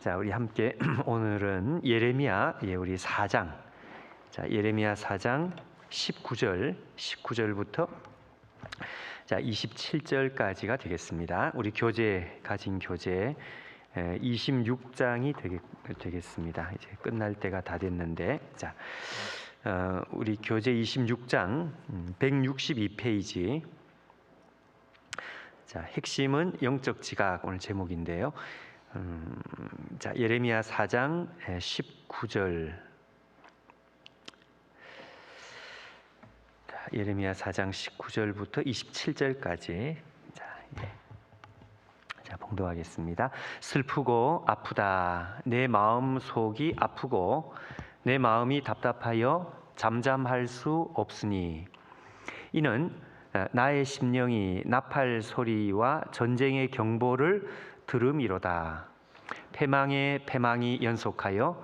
자, 우리 함께 오늘은 예레미야 예, 우리 4장. 자, 예레미야 4장 19절 19절부터 자, 27절까지가 되겠습니다. 우리 교재 가진 교재 26장이 되겠, 되겠습니다. 이제 끝날 때가 다 됐는데 자, 어, 우리 교재 26장 162페이지 음, 자, 핵심은 영적 지각 오늘 제목인데요. 음, 자, 예레미야 4장 19절. 자, 예레미야 4장 19절부터 27절까지. 자, 예. 자, 봉독하겠습니다. 슬프고 아프다. 내 마음 속이 아프고 내 마음이 답답하여 잠잠할 수 없으니 이는 나의 심령이 나팔 소리와 전쟁의 경보를 들음이로다. 패망의 패망이 연속하여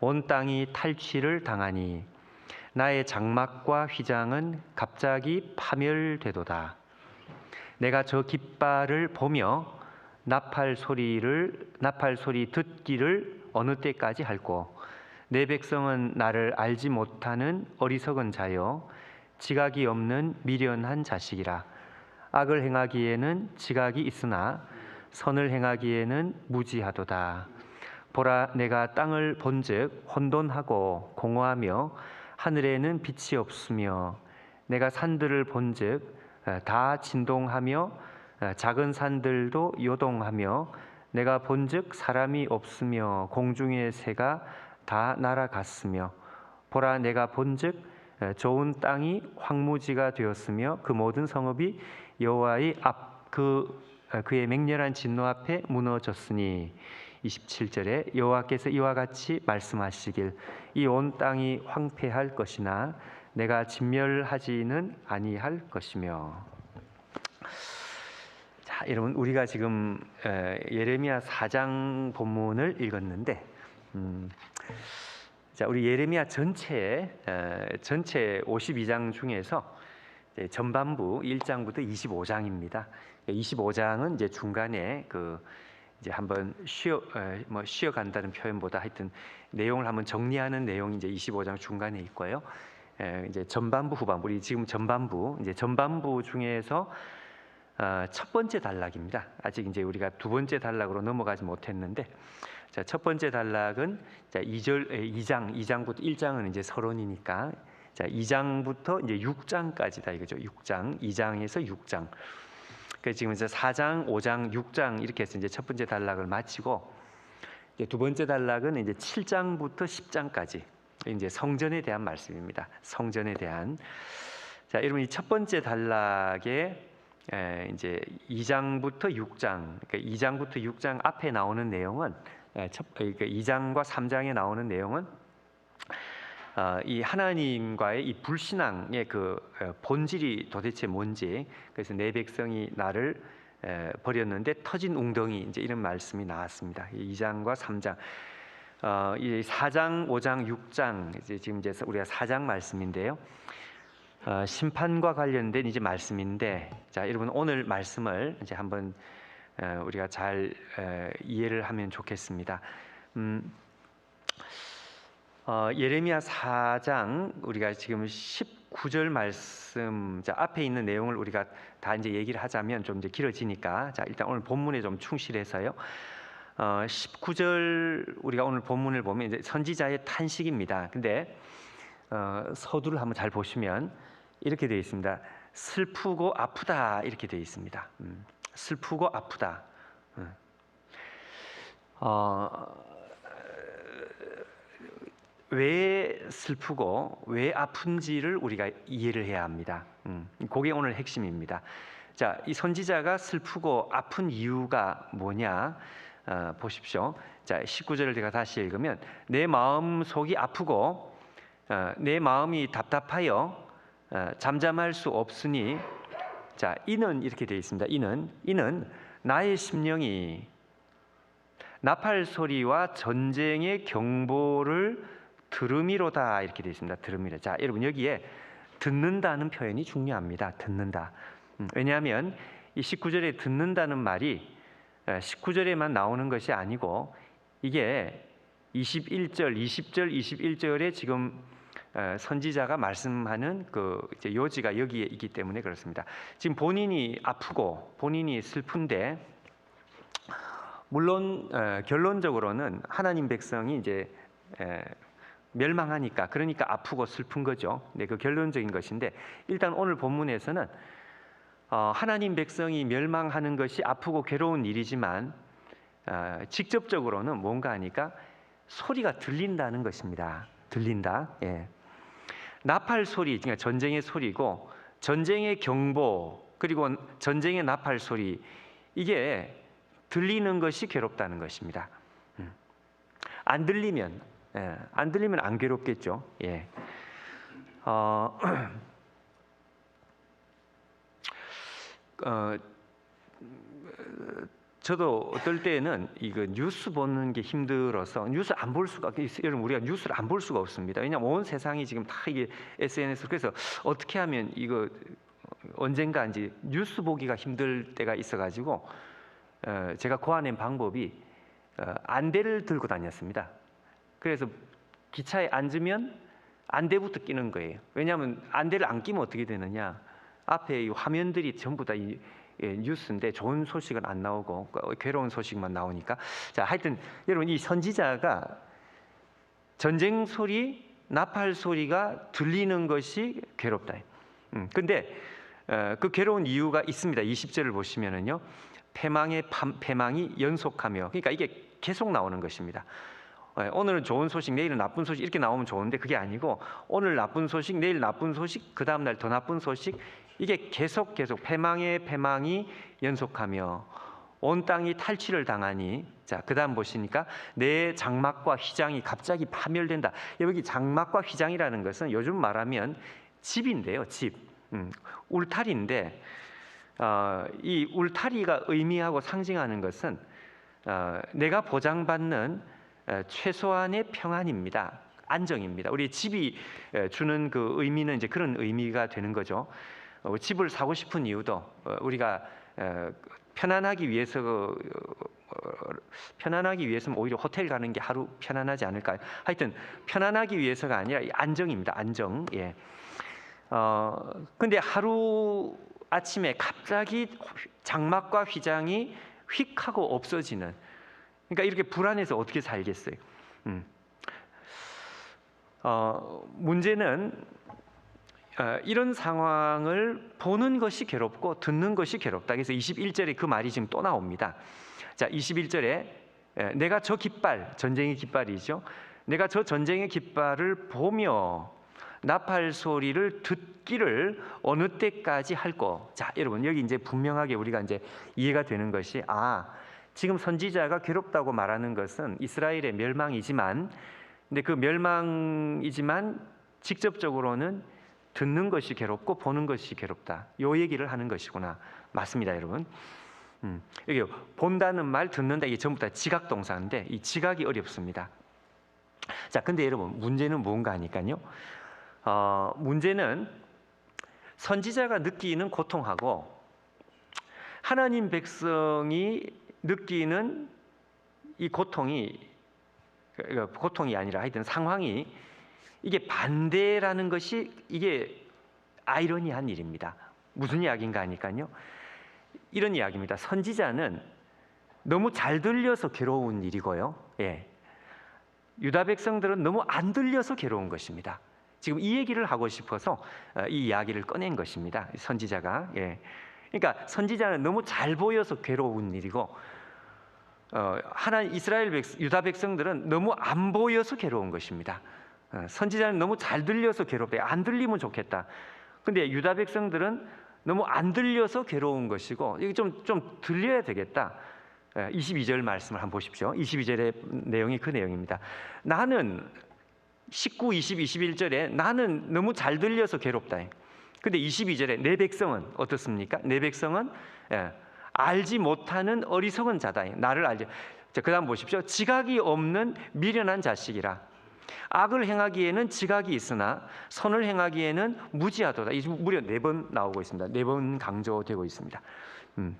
온 땅이 탈취를 당하니 나의 장막과 휘장은 갑자기 파멸되도다. 내가 저 깃발을 보며 나팔 소리를 나팔 소리 듣기를 어느 때까지 할꼬 내 백성은 나를 알지 못하는 어리석은 자요 지각이 없는 미련한 자식이라 악을 행하기에는 지각이 있으나 선을 행하기에는 무지하도다. 보라 내가 땅을 본즉 혼돈하고 공허하며 하늘에는 빛이 없으며 내가 산들을 본즉 어, 다 진동하며 어, 작은 산들도 요동하며 내가 본즉 사람이 없으며 공중의 새가 다 날아갔으며 보라 내가 본즉 어, 좋은 땅이 황무지가 되었으며 그 모든 성읍이 여호와의 앞그 아, 그의 맹렬한 진노 앞에 무너졌으니 27절에 여호와께서 이와 같이 말씀하시길 이 온 땅이 황폐할 것이나 내가 진멸하지는 아니할 것이며 자 여러분 우리가 지금 예레미야 4장 본문을 읽었는데 음, 자 우리 예레미야 전체 전체 52장 중에서 전반부 1장부터 25장입니다. 25장은 이제 중간에 그 이제 한번 쉬어 뭐 쉬어 간다는 표현보다 하여튼 내용을 한번 정리하는 내용이 이제 25장 중간에 있고요. 이제 전반부 후반부 우리 지금 전반부 이제 전반부 중에서 어, 첫 번째 단락입니다. 아직 이제 우리가 두 번째 단락으로 넘어가지 못했는데 자, 첫 번째 단락은 자, 2절 2장 2장부터 1장은 이제 서론이니까 자, 2장부터 이제 6장까지다 이거죠. 6장 2장에서 6장. 그 지금 이제 4장, 5장, 6장 이렇게 해서 이제 첫 번째 단락을 마치고 이제 두 번째 단락은 이제 7장부터 10장까지 이제 성전에 대한 말씀입니다. 성전에 대한 자, 여러분 이 첫 번째 단락에 에, 이제 2장부터 6장, 그러니까 2장부터 6장 앞에 나오는 내용은 에, 첫, 그러니까 2장과 3장에 나오는 내용은 어, 이 하나님과의 이 불신앙의 그 어, 본질이 도대체 뭔지 그래서 내 백성이 나를 버렸는데 터진 웅덩이 이제 이런 말씀이 나왔습니다. 2장과 3장. 어, 이 4장, 5장, 6장 이제 지금 이제 우리가 4장 말씀인데요. 어, 심판과 관련된 이제 말씀인데 자 여러분 오늘 말씀을 이제 한번 어, 우리가 잘 어, 이해를 하면 좋겠습니다. 음, 어, 예레미야 4장 우리가 지금 19절 말씀 자, 앞에 있는 내용을 우리가 다 이제 얘기를 하자면 좀 이제 길어지니까 자 일단 오늘 본문에 좀 충실해서요. 어, 19절 우리가 오늘 본문을 보면 이제 선지자의 탄식입니다. 근데 어, 서두를 한번 잘 보시면 이렇게 되어 있습니다. 슬프고 아프다 이렇게 되어 있습니다. 음, 슬프고 아프다. 음. 어, 왜 슬프고 왜 아픈지를 우리가 이해를 해야 합니다. 음, 그게 오늘 핵심입니다. 자, 이 선지자가 슬프고 아픈 이유가 뭐냐? 어, 보십시오. 자, 19절을 제가 다시 읽으면 내 마음 속이 아프고 어, 내 마음이 답답하여 어, 잠잠할 수 없으니 자, 이는 이렇게 되어 있습니다. 이는 이는 나의 심령이 나팔 소리와 전쟁의 경보를 들음이로다 이렇게 되어 있습니다. 들음이로. 자, 여러분 여기에 듣는다는 표현이 중요합니다. 듣는다. 음, 왜냐하면 이 19절에 듣는다는 말이 19절에만 나오는 것이 아니고 이게 21절, 20절, 21절에 지금 어, 선지자가 말씀하는 그 요지가 여기에 있기 때문에 그렇습니다. 지금 본인이 아프고 본인이 슬픈데 물론 어, 결론적으로는 하나님 백성이 이제 에, 멸망하니까 그러니까 아프고 슬픈 거죠. 네, 그 결론적인 것인데 일단 오늘 본문에서는 어, 하나님 백성이 멸망하는 것이 아프고 괴로운 일이지만 어, 직접적으로는 뭔가 하니까 소리가 들린다는 것입니다. 들린다. 예. 나팔 소리, 그러니까 전쟁의 소리고 전쟁의 경보 그리고 전쟁의 나팔 소리 이게 들리는 것이 괴롭다는 것입니다. 음. 안 들리면 예, 안 들리면 안 괴롭겠죠. 예. 어, 어, 저도 어떨 때는 이거 뉴스 보는 게 힘들어서 뉴스 안 볼 수가 여러분 우리가 뉴스를 안 볼 수가 없습니다. 왜냐하면 온 세상이 지금 다 이게 SNS 그래서 어떻게 하면 이거 언젠가 이제 뉴스 보기가 힘들 때가 있어가지고 어, 제가 고안한 방법이 어, 안대를 들고 다녔습니다. 그래서 기차에 앉으면 안대부터 끼는 거예요. 왜냐하면 안대를 안 끼면 어떻게 되느냐? 앞에 이 화면들이 전부 다 이, 예, 뉴스인데 좋은 소식은 안 나오고 그 괴로운 소식만 나오니까 자 하여튼 여러분 이 선지자가 전쟁 소리 나팔 소리가 들리는 것이 괴롭다. 음, 근데 어, 그 괴로운 이유가 있습니다. 20절을 보시면은요. 패망의 팜- 패망이 연속하며 그러니까 이게 계속 나오는 것입니다. 어, 오늘은 좋은 소식, 내일은 나쁜 소식 이렇게 나오면 좋은데 그게 아니고 오늘 나쁜 소식, 내일 나쁜 소식, 그 다음 날 더 나쁜 소식 이게 계속 계속 패망의 패망이 연속하며 온 땅이 탈취를 당하니 자 그다음 보시니까 내 장막과 휘장이 갑자기 파멸된다. 여기 장막과 휘장이라는 것은 요즘 말하면 집인데요, 집 음, 울타리인데 어, 이 울타리가 의미하고 상징하는 것은 어, 내가 보장받는 어, 최소한의 평안입니다. 안정입니다. 우리 집이 에, 주는 그 의미는 이제 그런 의미가 되는 거죠. 어, 집을 사고 싶은 이유도 어, 우리가 어, 편안하기 위해서 어, 어, 편안하기 위해서는 오히려 호텔 가는 게 하루 편안하지 않을까요? 하여튼 편안하기 위해서가 아니라 이 안정입니다. 안정. 예. 어 근데 하루 아침에 갑자기 장막과 휘장이 휙 하고 없어지는. 그러니까 이렇게 불안해서 어떻게 살겠어요? 음. 어 문제는 어, 이런 상황을 보는 것이 괴롭고 듣는 것이 괴롭다. 그래서 21절에 그 말이 지금 또 나옵니다. 자, 21절에 내가 저 깃발, 전쟁의 깃발이죠. 내가 저 전쟁의 깃발을 보며 나팔 소리를 듣기를 어느 때까지 할꼬. 자, 여러분 여기 이제 분명하게 우리가 이제 이해가 되는 것이 아, 지금 선지자가 괴롭다고 말하는 것은 이스라엘의 멸망이지만 근데 그 멸망이지만 직접적으로는 듣는 것이 괴롭고 보는 것이 괴롭다. 요 얘기를 하는 것이구나. 맞습니다, 여러분. 음, 여기 본다는 말, 듣는다 이게 전부 다 지각 동사인데 이 지각이 어렵습니다. 자, 근데 여러분 문제는 뭔가 하니까요. 어, 문제는 선지자가 느끼는 고통하고 하나님 백성이 느끼는 이 고통이 그러니까 고통이 아니라 하여튼 상황이 이게 반대라는 것이 이게 아이러니한 일입니다. 무슨 이야기인가 하니까요. 이런 이야기입니다. 선지자는 너무 잘 들려서 괴로운 일이고요. 예. 유다 백성들은 너무 안 들려서 괴로운 것입니다. 지금 이 얘기를 하고 싶어서 어, 이 이야기를 꺼낸 것입니다. 선지자가. 예. 그러니까 선지자는 너무 잘 보여서 괴로운 일이고 어, 하나 이스라엘 백 유다 백성들은 너무 안 보여서 괴로운 것입니다. 어, 선지자는 너무 잘 들려서 괴롭대. 안 들리면 좋겠다. 근데 유다 백성들은 너무 안 들려서 괴로운 것이고 이게 좀 좀 들려야 되겠다. 22절 말씀을 한번 보십시오. 22절의 내용이 그 내용입니다. 나는 19, 20, 21절에 나는 너무 잘 들려서 괴롭다. 근데 22절에 내 백성은 어떻습니까? 내 백성은 예, 알지 못하는 어리석은 자다. 나를 알지. 자, 그다음 보십시오. 지각이 없는 미련한 자식이라. 악을 행하기에는 지각이 있으나 선을 행하기에는 무지하도다. 이 무려 네 번 나오고 있습니다. 네 번 강조되고 있습니다. 음.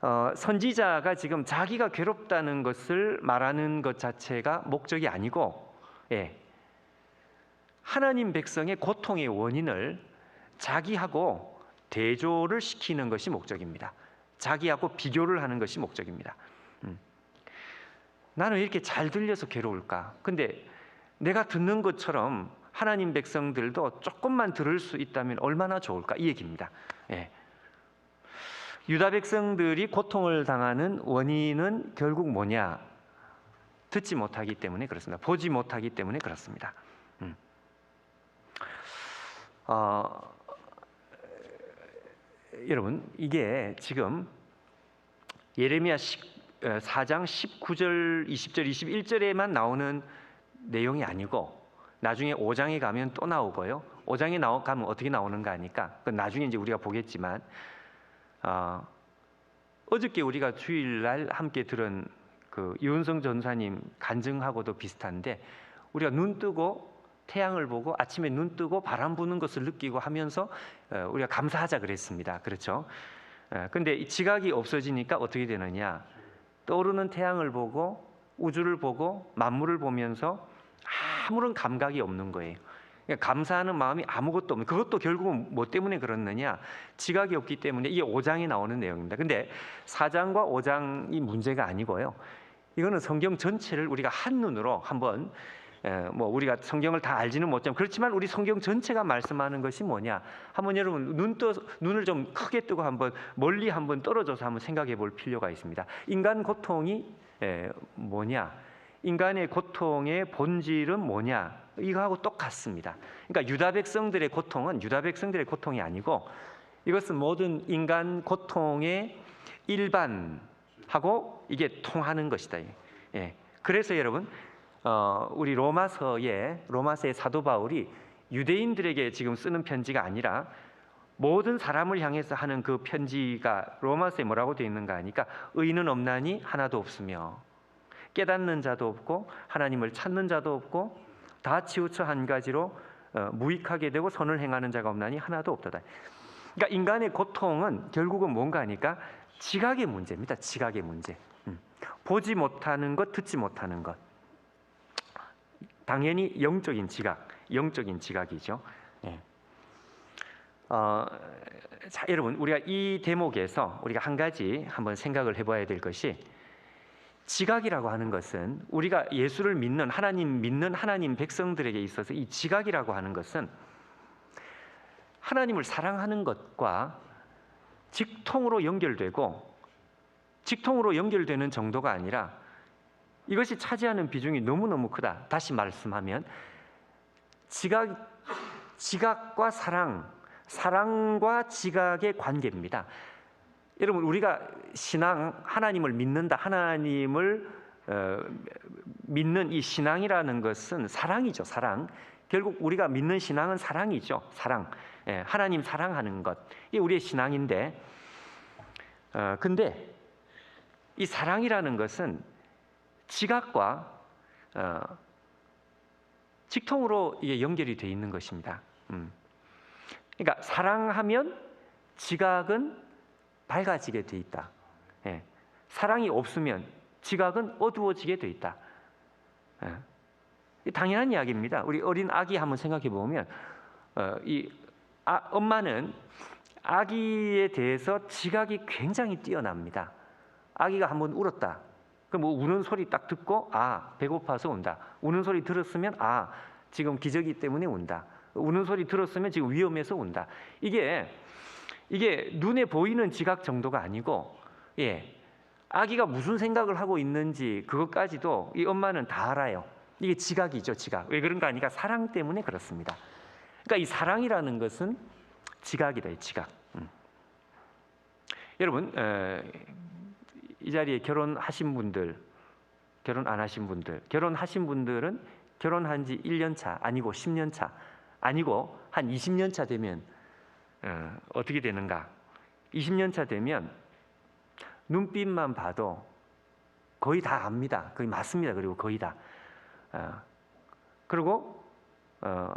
어, 선지자가 지금 자기가 괴롭다는 것을 말하는 것 자체가 목적이 아니고, 예, 하나님 백성의 고통의 원인을 자기하고 대조를 시키는 것이 목적입니다. 자기하고 비교를 하는 것이 목적입니다. 음. 나는 이렇게 잘 들려서 괴로울까? 근데 내가 듣는 것처럼 하나님 백성들도 조금만 들을 수 있다면 얼마나 좋을까? 이 얘기입니다. 예. 유다 백성들이 고통을 당하는 원인은 결국 뭐냐? 듣지 못하기 때문에 그렇습니다. 보지 못하기 때문에 그렇습니다. 음. 어, 여러분 이게 지금 예레미야 4장 19절, 20절, 21절에만 나오는 내용이 아니고 나중에 5장에 가면 또 나오고요. 5장에 나오 가면 어떻게 나오는가 하니까 그 나중에 이제 우리가 보겠지만 어, 어저께 우리가 주일날 함께 들은 그 이은성 전사님 간증하고도 비슷한데 우리가 눈 뜨고 태양을 보고 아침에 눈 뜨고 바람 부는 것을 느끼고 하면서 어, 우리가 감사하자 그랬습니다. 그렇죠? 어, 근데 이 지각이 없어지니까 어떻게 되느냐? 떠오르는 태양을 보고 우주를 보고 만물을 보면서 아무런 감각이 없는 거예요. 그러니까 감사하는 마음이 아무것도 없는 그것도 결국은 뭐 때문에 그렇느냐 지각이 없기 때문에 이게 5장에 나오는 내용입니다. 근데 4장과 5장이 문제가 아니고요. 이거는 성경 전체를 우리가 한눈으로 한번 에, 뭐 우리가 성경을 다 알지는 못하지만 그렇지만 우리 성경 전체가 말씀하는 것이 뭐냐 한번 여러분 눈 떠, 눈을 좀 크게 뜨고 한번 멀리 한번 떨어져서 한번 생각해 볼 필요가 있습니다. 인간 고통이 에, 뭐냐 인간의 고통의 본질은 뭐냐 이거하고 똑같습니다. 그러니까 유다 백성들의 고통은 유다 백성들의 고통이 아니고 이것은 모든 인간 고통의 일반하고 이게 통하는 것이다. 예. 그래서 여러분 어, 우리 로마서에 로마서의 사도 바울이 유대인들에게 지금 쓰는 편지가 아니라 모든 사람을 향해서 하는 그 편지가 로마서에 뭐라고 되어 있는가 하니까 의인은 없나니 하나도 없으며 깨닫는 자도 없고 하나님을 찾는 자도 없고 다 치우쳐 한 가지로 어, 무익하게 되고 선을 행하는 자가 없나니 하나도 없도다. 그러니까 인간의 고통은 결국은 뭔가 하니까 지각의 문제입니다. 지각의 문제. 음. 보지 못하는 것, 듣지 못하는 것. 당연히 영적인 지각, 영적인 지각이죠. 예. 어, 자, 여러분, 우리가 이 대목에서 우리가 한 가지 한번 생각을 해봐야 될 것이 지각이라고 하는 것은 우리가 예수를 믿는 하나님 믿는 하나님 백성들에게 있어서 이 지각이라고 하는 것은 하나님을 사랑하는 것과 직통으로 연결되고 직통으로 연결되는 정도가 아니라 이것이 차지하는 비중이 너무너무 크다. 다시 말씀하면 지각 지각과 사랑, 사랑과 지각의 관계입니다. 여러분 우리가 신앙 하나님을 믿는다 하나님을 어, 믿는 이 신앙이라는 것은 사랑이죠 사랑 결국 우리가 믿는 신앙은 사랑이죠 사랑 예, 하나님 사랑하는 것 이게 우리의 신앙인데 어, 근데 이 사랑이라는 것은 지각과 어, 직통으로 이게 연결이 돼 있는 것입니다. 음. 그러니까 사랑하면 지각은 밝아지게 돼 있다. 예. 사랑이 없으면 지각은 어두워지게 돼 있다. 예. 당연한 이야기입니다. 우리 어린 아기 한번 생각해 보면 어, 이 아, 엄마는 아기에 대해서 지각이 굉장히 뛰어납니다. 아기가 한번 울었다. 그럼 뭐 우는 소리 딱 듣고 아 배고파서 운다. 우는 소리 들었으면 아 지금 기저귀 때문에 운다. 우는 소리 들었으면 지금 위험해서 운다. 이게 이게 눈에 보이는 지각 정도가 아니고 예. 아기가 무슨 생각을 하고 있는지 그것까지도 이 엄마는 다 알아요. 이게 지각이죠, 지각. 왜 그런가 하니까 사랑 때문에 그렇습니다. 그러니까 이 사랑이라는 것은 지각이다, 지각. 음. 여러분, 에, 이 자리에 결혼하신 분들, 결혼 안 하신 분들, 결혼하신 분들은 결혼한 지 1년 차, 아니고 10년 차, 아니고 한 20년 차 되면 어, 어떻게 되는가? 20년 차 되면 눈빛만 봐도 거의 다 압니다. 거의 맞습니다. 그리고 거의 다. 어, 그리고 어,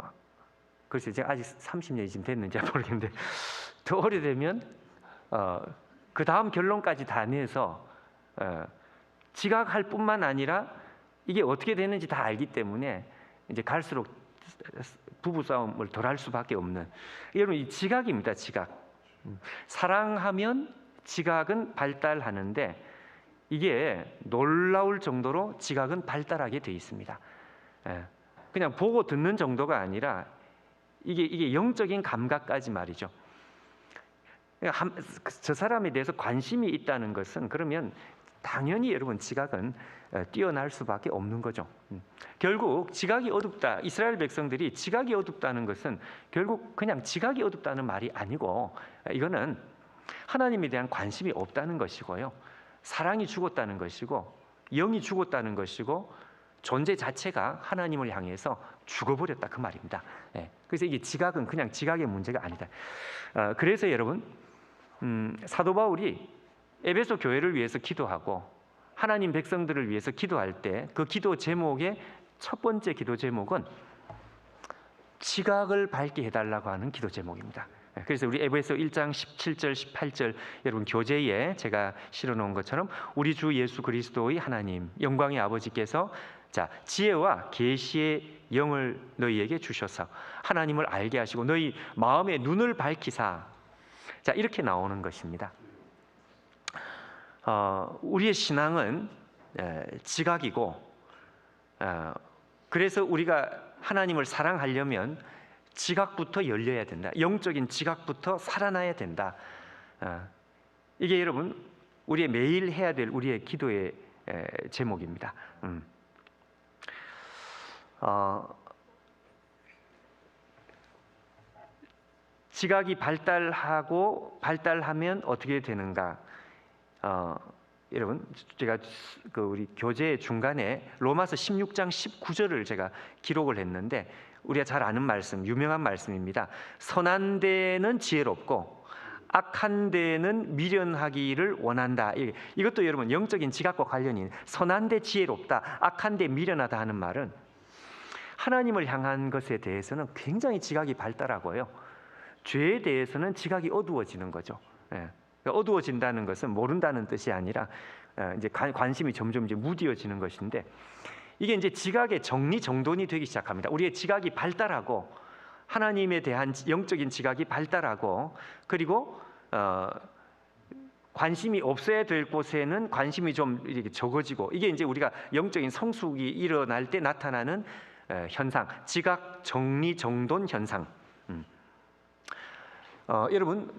글쎄 제가 아직 30년이 지금 됐는지 모르겠는데 더 오래되면 어, 그 다음 결론까지 다 내서 어, 지각할 뿐만 아니라 이게 어떻게 되는지 다 알기 때문에 이제 갈수록 부부 싸움을 덜 할 수밖에 없는 여러분 이 지각입니다. 지각. 음, 사랑하면 지각은 발달하는데 이게 놀라울 정도로 지각은 발달하게 돼 있습니다. 예, 그냥 보고 듣는 정도가 아니라 이게 이게 영적인 감각까지 말이죠. 한- 저 사람에 대해서 관심이 있다는 것은 그러면 당연히 여러분 지각은 어, 뛰어날 수밖에 없는 거죠. 음. 결국 지각이 어둡다. 이스라엘 백성들이 지각이 어둡다는 것은 결국 그냥 지각이 어둡다는 말이 아니고 어, 이거는 하나님에 대한 관심이 없다는 것이고요. 사랑이 죽었다는 것이고 영이 죽었다는 것이고 존재 자체가 하나님을 향해서 죽어버렸다 그 말입니다. 예. 그래서 이게 지각은 그냥 지각의 문제가 아니다. 어, 그래서 여러분 음, 사도 바울이 에베소 교회를 위해서 기도하고 하나님 백성들을 위해서 기도할 때 그 기도 제목의 첫 번째 기도 제목은 지각을 밝게 해달라고 하는 기도 제목입니다. 예, 그래서 우리 에베소 1장 17절 18절 여러분 교재에 제가 실어 놓은 것처럼 우리 주 예수 그리스도의 하나님 영광의 아버지께서 자 지혜와 계시의 영을 너희에게 주셔서 하나님을 알게 하시고 너희 마음의 눈을 밝히사 자 이렇게 나오는 것입니다. 어, 우리의 신앙은 에, 지각이고 어, 그래서 우리가 하나님을 사랑하려면 지각부터 열려야 된다. 영적인 지각부터 살아나야 된다. 어, 이게 여러분 우리의 매일 해야 될 우리의 기도의 에, 제목입니다. 음. 어, 지각이 발달하고 발달하면 어떻게 되는가? 어, 여러분 제가 그 우리 교재 중간에 로마서 16장 19절을 제가 기록을 했는데 우리가 잘 아는 말씀, 유명한 말씀입니다. 선한 데는 지혜롭고 악한 데는 미련하기를 원한다. 이- 이것도 여러분 영적인 지각과 관련이 선한 데 지혜롭다, 악한 데 미련하다 하는 말은 하나님을 향한 것에 대해서는 굉장히 지각이 발달하고요. 죄에 대해서는 지각이 어두워지는 거죠. 예. 그러니까 어두워진다는 것은 모른다는 뜻이 아니라 어, 이제 관- 관심이 점점 이제 무디어지는 것인데 이게 이제 지각의 정리 정돈이 되기 시작합니다. 우리의 지각이 발달하고 하나님에 대한 지- 영적인 지각이 발달하고 그리고 어, 관심이 없어야 될 곳에는 관심이 좀 이렇게 적어지고 이게 이제 우리가 영적인 성숙이 일어날 때 나타나는 어, 현상, 지각 정리 정돈 현상. 음. 어, 여러분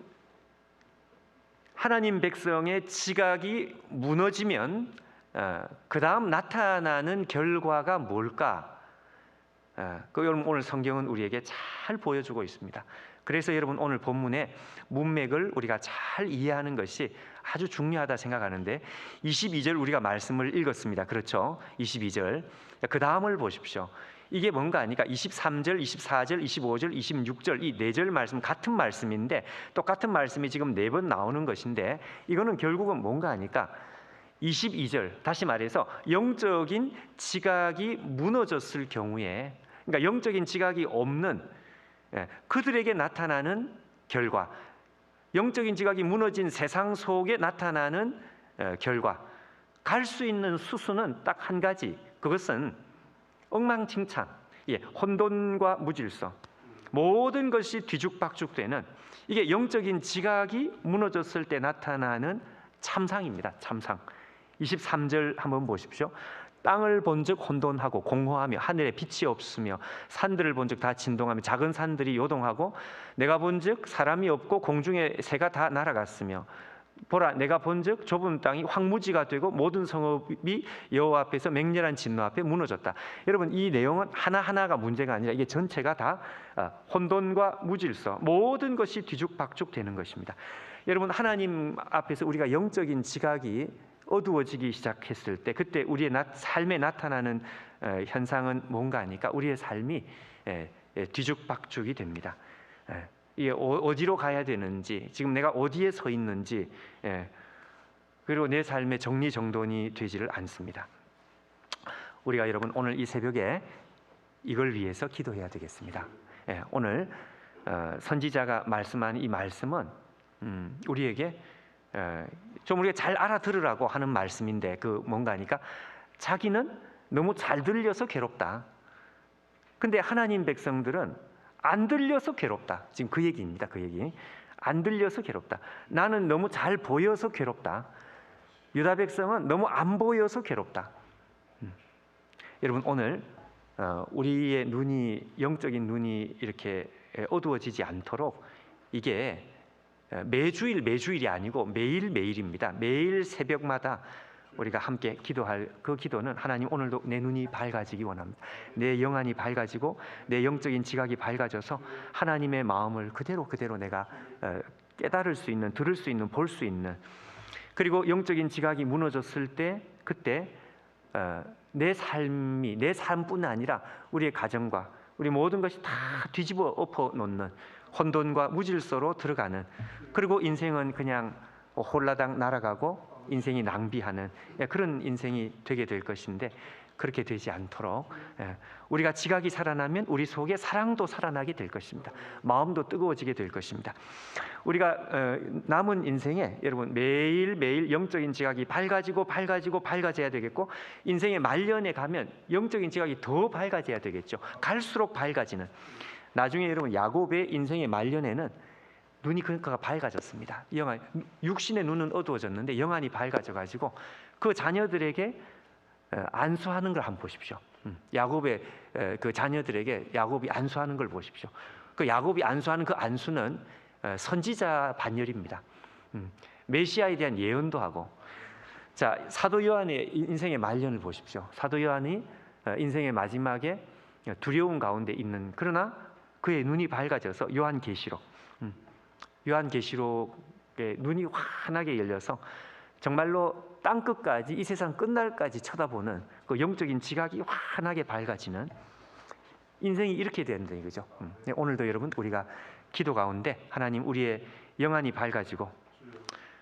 하나님 백성의 지각이 무너지면 어, 그 다음 나타나는 결과가 뭘까? 어, 그 여러분 오늘 성경은 우리에게 잘 보여주고 있습니다. 그래서 여러분 오늘 본문의 문맥을 우리가 잘 이해하는 것이 아주 중요하다 생각하는데 22절 우리가 말씀을 읽었습니다. 그렇죠? 22절. 그 다음을 보십시오. 이게 뭔가 하니까 23절, 24절, 25절, 26절 이 네 절 말씀 같은 말씀인데 똑같은 말씀이 지금 네 번 나오는 것인데 이거는 결국은 뭔가 하니까? 22절 다시 말해서 영적인 지각이 무너졌을 경우에 그러니까 영적인 지각이 없는 예, 그들에게 나타나는 결과 영적인 지각이 무너진 세상 속에 나타나는 어, 결과 갈 수 있는 수수는 딱한 가지. 그것은 엉망진창 예, 혼돈과 무질서 모든 것이 뒤죽박죽되는 이게 영적인 지각이 무너졌을 때 나타나는 참상입니다 참상 23절 한번 보십시오. 땅을 본즉 혼돈하고 공허하며 하늘에 빛이 없으며 산들을 본즉 다 진동하며 작은 산들이 요동하고 내가 본즉 사람이 없고 공중에 새가 다 날아갔으며 보라 내가 본즉 좁은 땅이 황무지가 되고 모든 성읍이 여호와 앞에서 맹렬한 진노 앞에 무너졌다. 여러분 이 내용은 하나 하나가 문제가 아니라 이게 전체가 다 아, 혼돈과 무질서 모든 것이 뒤죽박죽 되는 것입니다. 여러분 하나님 앞에서 우리가 영적인 지각이 어두워지기 시작했을 때 그때 우리의 나, 삶에 나타나는 어, 현상은 뭔가 하니까 우리의 삶이 뒤죽박죽이 됩니다. 예, 어디로 가야 되는지 지금 내가 어디에 서 있는지 예, 그리고 내 삶의 정리정돈이 되지를 않습니다. 우리가 여러분 오늘 이 새벽에 이걸 위해서 기도해야 되겠습니다. 예, 오늘 어, 선지자가 말씀한 이 말씀은 음, 우리에게 에, 좀 우리가 잘 알아들으라고 하는 말씀인데 그 뭔가니까 자기는 너무 잘 들려서 괴롭다. 근데 하나님 백성들은 안 들려서 괴롭다. 지금 그 얘기입니다. 그 얘기. 안 들려서 괴롭다. 나는 너무 잘 보여서 괴롭다. 유다 백성은 너무 안 보여서 괴롭다. 음. 여러분 오늘 어, 우리의 눈이 영적인 눈이 이렇게 어두워지지 않도록 이게 어, 매주일 매주일이 아니고 매일 매일입니다. 매일 새벽마다 우리가 함께 기도할 그 기도는 하나님 오늘도 내 눈이 밝아지기 원합니다. 내 영안이 밝아지고 내 영적인 지각이 밝아져서 하나님의 마음을 그대로 그대로 내가 어, 깨달을 수 있는 들을 수 있는 볼 수 있는 그리고 영적인 지각이 무너졌을 때 그때 어, 내 삶이 내 삶뿐 아니라 우리의 가정과 우리 모든 것이 다 뒤집어 엎어 놓는 혼돈과 무질서로 들어가는 그리고 인생은 그냥 홀라당 날아가고 인생이 낭비하는 예, 그런 인생이 되게 될 것인데 그렇게 되지 않도록 예, 우리가 지각이 살아나면 우리 속에 사랑도 살아나게 될 것입니다. 마음도 뜨거워지게 될 것입니다. 우리가 어, 남은 인생에 여러분 매일 매일 영적인 지각이 밝아지고 밝아지고 밝아져야 되겠고 인생의 말년에 가면 영적인 지각이 더 밝아져야 되겠죠. 갈수록 밝아지는 나중에 여러분 야곱의 인생의 말년에는 눈이 그러니까 밝아졌습니다. 영안 육신의 눈은 어두워졌는데 영안이 밝아져 가지고 그 자녀들에게 어, 안수하는 걸 한번 보십시오. 음, 야곱의 에, 그 자녀들에게 야곱이 안수하는 걸 보십시오. 그 야곱이 안수하는 그 안수는 어, 선지자 반열입니다. 음, 메시아에 대한 예언도 하고 자 사도 요한의 인생의 말년을 보십시오. 사도 요한이 어, 인생의 마지막에 두려움 가운데 있는 그러나 그의 눈이 밝아져서 요한 계시록 음, 요한 계시록의 눈이 환하게 열려서 정말로 땅 끝까지 이 세상 끝날까지 쳐다보는 그 영적인 지각이 환하게 밝아지는 인생이 이렇게 된다 이거죠. 음, 네, 오늘도 여러분 우리가 기도 가운데 하나님 우리의 영안이 밝아지고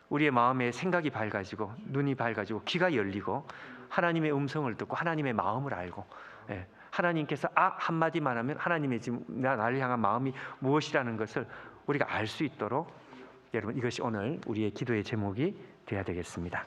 우리의 마음의 생각이 밝아지고 눈이 밝아지고 귀가 열리고 하나님의 음성을 듣고 하나님의 마음을 알고 예, 하나님께서 아 한마디만 하면 하나님의 지금 나- 나를 향한 마음이 무엇이라는 것을 우리가 알 수 있도록 여러분 이것이 오늘 우리의 기도의 제목이 되어야 되겠습니다.